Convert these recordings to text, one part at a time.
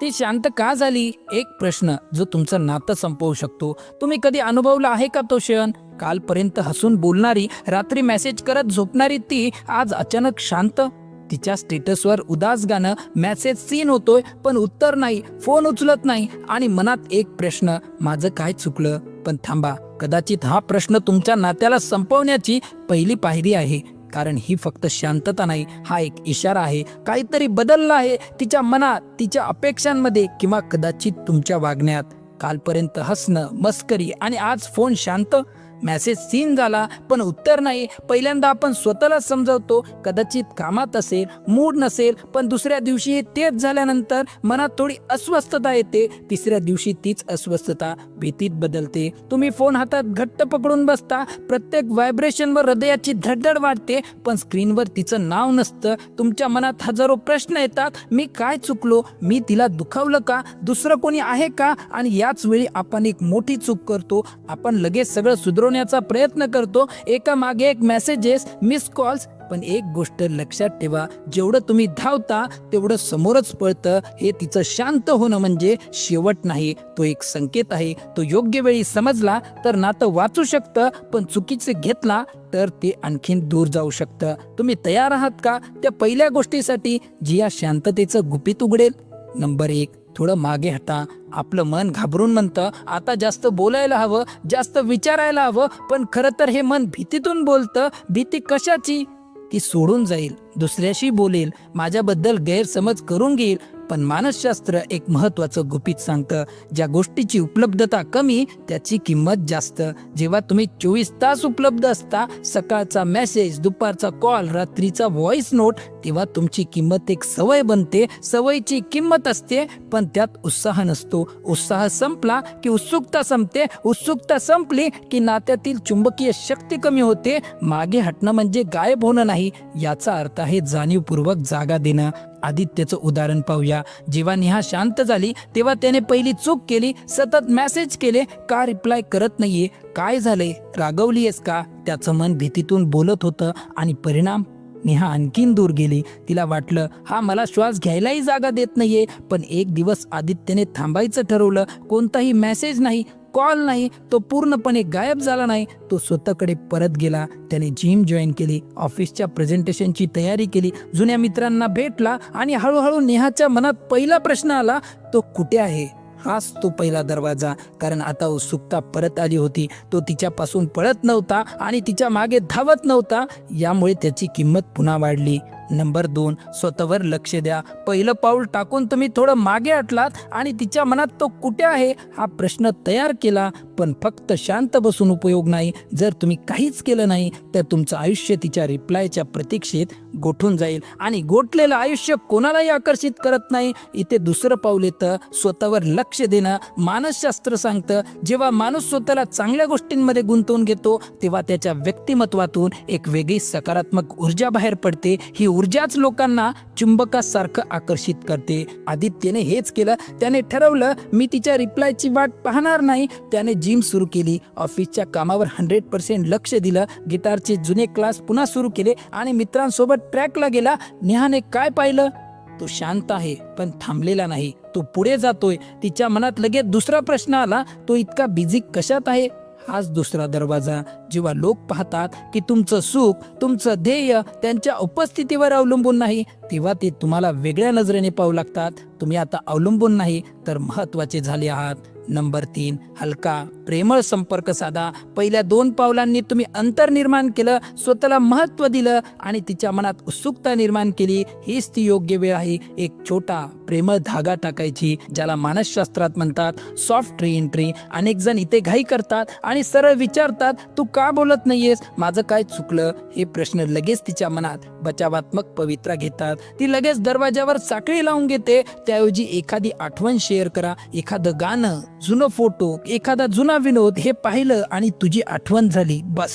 ती शांत का झाली? एक प्रश्न जो तुमचं नातं संपवू शकतो. तुम्ही कधी अनुभवला आहे का तो क्षण? कालपर्यंत हसून बोलणारी रात्री मेसेज करत झोपणारी ती आज अचानक शांत? तिच्या स्टेटसवर उदास गाणं मेसेज सीन होतोय पण उत्तर नाही फोन उचलत नाही. आणि मनात एक प्रश्न माझं काय चुकलं? पण थांबा कदाचित हा प्रश्न तुमच्या नात्याला संपवण्याची पहिली पायरी आहे. कारण ही फक्त शांतता नाही हा एक इशारा आहे. काहीतरी बदललं आहे तिच्या मनात तिच्या अपेक्षांमध्ये किंवा कदाचित तुमच्या वागण्यात. कालपर्यंत हसणं मस्करी आणि आज फोन शांत मेसेज सीन झाला पण उत्तर नाही. पहिल्यांदा आपण स्वतःला समजवतो कदाचित कामात असेल मूड नसेल पण दुसऱ्या दिवशी तेच झाल्यानंतर मनात थोडी अस्वस्थता येते. तिसऱ्या दिवशी तीच अस्वस्थता भीतीत बदलते. तुम्ही फोन हातात घट्ट पकडून बसता. प्रत्येक व्हायब्रेशनवर हृदयाची धडधड वाढते पण स्क्रीनवर तिचं नाव नसतं. तुमच्या मनात हजारो प्रश्न येतात. मी काय चुकलो? मी तिला दुखावलं का? दुसरं कोणी आहे का? आणि याच वेळी आपण एक मोठी चूक करतो. आपण लगेच सगळं पुरवण्याचा प्रयत्न करतो. एका मागे एक मेसेजेस मिस कॉल्स पण एक गोष्ट लक्षात ठेवा. जेवढं तुम्ही धावता तेवढं समोरच पळतं. हे तिचं शांत होणं म्हणजे शेवट नाही. तो एक संकेत आहे. तो योग्य वेळी समजला तर नातं वाचू शकतं पण चुकीचे घेतला तर ते आणखीन दूर जाऊ शकतं. तुम्ही तयार आहात का? त्या पहिल्या गोष्टीसाठी जी या शांततेचं गुपित उघडेल. नंबर एक. थोडं मागे हटा. आपलं मन घाबरून म्हणतं आता जास्त बोलायला हवं जास्त विचारायला हवं पण खरं तर हे मन भीतीतून बोलतं. भीती कशाची? ती सोडून जाईल दुसऱ्याशी बोलेल माझ्याबद्दल गैरसमज करून घेईल पण मानसशास्त्र एक महत्वाचं गुपित सांगतं. ज्या गोष्टीची उपलब्धता कमी त्याची किंमत जास्त. जेव्हा तुम्ही चोवीस तास उपलब्ध असता सकाळचा मेसेज दुपारचा कॉल रात्रीचा व्हॉइस नोट तेव्हा तुमची किंमत एक सवय बनते. सवयीची किंमत असते पण त्यात उत्साह नसतो. उत्साह संपला की उत्सुकता संपते. उत्सुकता संपली की नात्यातील चुंबकीय शक्ती कमी होते. मागे हटणं म्हणजे गायब होणं नाही याचा अर्थ आहे जाणीवपूर्वक जागा देणं. आदित्यचं उदाहरण पाहूया. जेव्हा नेहा शांत झाली तेव्हा त्याने पहिली चूक केली सतत मेसेज केले का रिप्लाय करत नाहीये? काय झाले रागवली आहेस का? त्याचं मन भीतीतून बोलत होतं आणि परिणाम? नेहा आणखीन दूर गेली. तिला वाटलं हा मला श्वास घ्यायलाही जागा देत नाहीये. पण एक दिवस आदित्यने थांबायचं ठरवलं कोणताही मेसेज नाही. कॉल नाही तो पूर्णपणे गायब झाला नाही. तो स्वतःकडे परत गेला. त्याने जिम जॉईन केली. ऑफिसच्या प्रेझेंटेशनची तयारी केली. जुन्या मित्रांना भेटला आणि हळूहळू नेहाच्या मनात पहिला प्रश्न आला तो कुठे आहे? हाच तो पहिला दरवाजा. कारण आता उत्सुकता परत आली होती. तो तिच्यापासून पळत नव्हता आणि तिच्यामागे धावत नव्हता. यामुळे त्याची किंमत पुन्हा वाढली. नंबर दोन स्वतःवर लक्ष द्या. पहिलं पाऊल टाकून तुम्ही थोडं मागे आटलात आणि तिच्या मनात तो कुठे आहे हा प्रश्न तयार केला. पण फक्त शांत बसून उपयोग नाही. जर तुम्ही काहीच केलं नाही तर तुमचं आयुष्य तिच्या रिप्लायच्या प्रतीक्षेत गोठून जाईल. आणि गोठलेलं आयुष्य कोणालाही आकर्षित करत नाही. इथे दुसरं पाऊल येतं. स्वतःवर लक्ष देणं. मानसशास्त्र सांगतं जेव्हा माणूस स्वतःला चांगल्या गोष्टींमध्ये गुंतवून घेतो तेव्हा त्याच्या व्यक्तिमत्वातून एक वेगळी सकारात्मक ऊर्जा बाहेर पडते. ही ऊर्जाच लोकांना चुंबकासारखं आकर्षित करते. आदित्यने हेच केलं. त्याने ठरवलं मी तिच्या रिप्लायची वाट पाहणार नाही. त्याने जिम सुरू केली. ऑफिसच्या कामावर हंड्रेड पर्सेंट लक्ष दिलं. गिटारचे जुने क्लास पुन्हा सुरू केले आणि मित्रांसोबत ट्रॅकला गेला. नेहाने काय पाहिलं? तो शांत आहे पण थांबलेला नाही. तो पुढे जातोय. तिच्या मनात लगेच दुसरा प्रश्न आला. तो इतका बिझी कशात आहे? हाच दुसरा दरवाजा. जेव्हा लोक पाहतात की तुमचं सुख तुमचं ध्येय त्यांच्या उपस्थितीवर अवलंबून नाही तेव्हा ते तुम्हाला वेगळ्या नजरेने पाहू लागतात. तुम्ही आता अवलंबून नाही तर महत्त्वाचे झाले आहात. नंबर तीन हलका. प्रेमळ संपर्क साधा. पहिल्या दोन पावलांनी तुम्ही अंतर निर्माण केलं स्वतःला महत्त्व दिलं आणि तिच्या मनात उत्सुकता निर्माण केली. हीच ती योग्य वेळ आहे. एक छोटा प्रेमळ धागा टाकायची ज्याला मानसशास्त्रात म्हणतात सॉफ्ट री एंट्री अनेक जण इथे घाई करतात आणि सरळ विचारतात तू का बोलत नाहीयेस? माझं काय चुकलं? हे प्रश्न लगेच तिच्या मनात बचावात्मक पवित्रा घेतात. ती लगेच दरवाजावर साखळी लावून घेते. त्याऐवजी एखादी आठवण शेअर करा. एखादं गाणं जुनं फोटो एखादा जुना विनोद हे पाहिलं आणि तुझी आठवण झाली बस.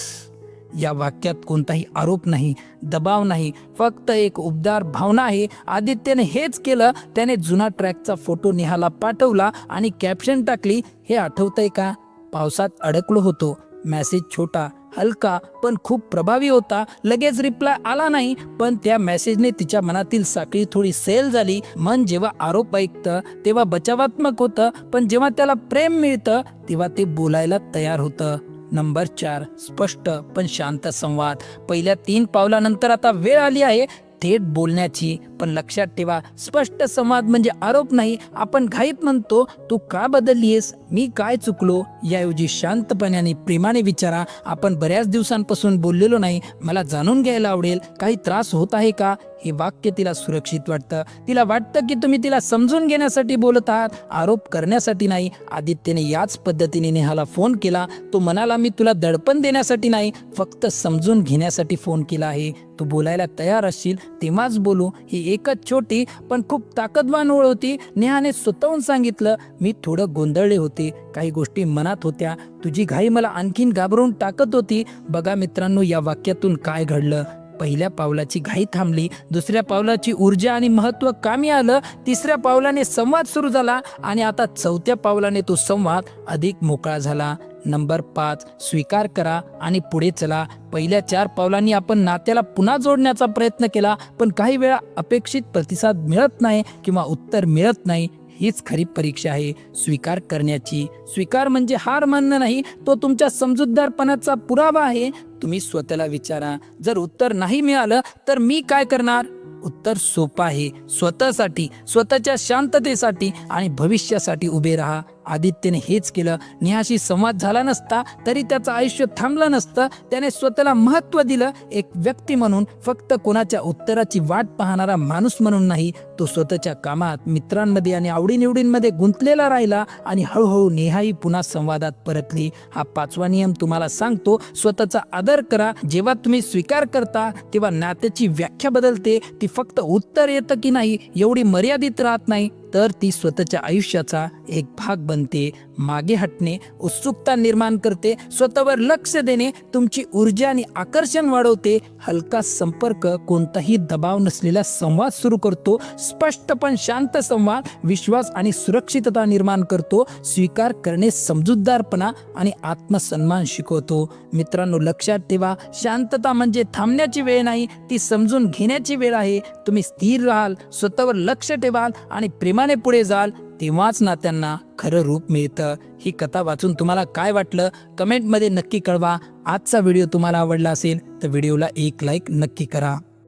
या वाक्यात कोणताही आरोप नाही दबाव नाही फक्त एक उबदार भावना आहे. आदित्यने हेच केलं त्याने जुना ट्रॅकचा फोटो नेहाला पाठवला आणि कॅप्शन टाकली. हे आठवतंय का? पावसात अडकलो होतो. मॅसेज छोटा हलका पण खूप प्रभावी होता. लगेच रिप्लाय आला नाही पण त्या मेसेजने तिच्या मनातील साखळी थोडी सेल झाली. मन जेव्हा आरोप ऐकतं तेव्हा बचावात्मक होतं पण जेव्हा त्याला प्रेम मिळतं तेव्हा ते बोलायला तयार होतं. नंबर चार स्पष्ट पण शांत संवाद. पहिल्या तीन पावलानंतर आता वेळ आली आहे थेट बोलण्याची. पण लक्षात ठेवा स्पष्ट संवाद म्हणजे आरोप नाही. आपण घाईत म्हणतो तू का बदललीस मी काय चुकलो? याऐवजी शांतपणे आणि प्रेमाने विचारा आपण बऱ्याच दिवसांपासून बोललेलो नाही. मला जाणून घ्यायला आवडेल. काही त्रास होत आहे का? हे वाक्य तिला सुरक्षित वाटतं. तिला वाटतं की तुम्ही तिला समजून घेण्यासाठी बोलत आहात. आरोप करण्यासाठी नाही. आदित्यने याच पद्धतीने नेहाला फोन केला. तो म्हणाला मी तुला दडपण देण्यासाठी नाही. फक्त समजून घेण्यासाठी फोन केला आहे. तू बोलायला तयार असशील तेव्हाच बोलू. ही एकच छोटी पण खूप ताकदवान ओळ होती. नेहाने स्वतःहून सांगितलं मी थोडं गोंधळले होते. काही गोष्टी मनात होत्या. तुझी घाई मला आणखीन घाबरून टाकत होती. बघा मित्रांनो या वाक्यातून काय घडलं? पहिल्या पावलाची घाई थांबली दुसऱ्या पावलाची ऊर्जा आणि महत्त्व कामी आलं तिसऱ्या पावलाने संवाद सुरू झाला आणि आता चौथ्या पावलाने तो संवाद अधिक मोकळा झाला. नंबर पाच स्वीकार करा आणि पुढे चला. पहिल्या चार पावलांनी आपण नात्याला पुन्हा जोडण्याचा प्रयत्न केला पण काही वेळा अपेक्षित प्रतिसाद मिळत नाही किंवा उत्तर मिळत नाही. हीच खरी परीक्षा आहे. स्वीकार करण्याची. स्वीकार म्हणजे हार मानणं नाही तो तुमच्या समजूतदारपणाचा पुरावा आहे. तुम्ही स्वतःला विचारा. जर उत्तर नाही मिळालं तर मी काय करणार? उत्तर सोपं आहे. स्वतःसाठी स्वतःच्या शांततेसाठी आणि भविष्यासाठी उभे राहा. आदित्यने हेच केलं. नेहाशी संवाद झाला नसता तरी त्याचं आयुष्य थांबलं नसतं. त्याने स्वतःला महत्त्व दिलं. एक व्यक्ती म्हणून फक्त कोणाच्या उत्तराची वाट पाहणारा माणूस म्हणून नाही तो स्वतःच्या कामात मित्रांमध्ये आणि आवडीनिवडींमध्ये गुंतलेला राहिला आणि हळूहळू नेहाही पुन्हा संवादात परतली. हा पाचवा नियम तुम्हाला सांगतो. स्वतःचा आदर करा. जेव्हा तुम्ही स्वीकार करता तेव्हा नात्याची व्याख्या बदलते. ती फक्त उत्तर येतं की नाही एवढी मर्यादित राहत नाही. तर ती स्वतःच्या आयुष्याचा एक भाग बनते. मागे हटणे उत्सुकता निर्माण करते स्वतःवर लक्ष देणे तुमची ऊर्जा आणि आकर्षण वाढवते हलका संपर्क कोणताही दबाव नसलेला संवाद सुरू करतो स्पष्ट पण शांत संवाद विश्वास आणि सुरक्षितता निर्माण करतो स्वीकार करणे समजूतदारपणा आणि आत्मसन्मान शिकवतो. मित्रांनो लक्षात ठेवा शांतता म्हणजे थांबण्याची वेळ नाही ती समजून घेण्याची वेळ आहे. तुम्ही स्थिर राहाल स्वतःवर लक्ष ठेवाल आणि प्रेमाने पुढे जाल. तेव्हाच नात्यांना खरं रूप मिळतं. ही कथा वाचून तुम्हाला काय वाटलं? कमेंटमध्ये नक्की कळवा. आजचा व्हिडिओ तुम्हाला आवडला असेल तर व्हिडिओला एक लाईक नक्की करा.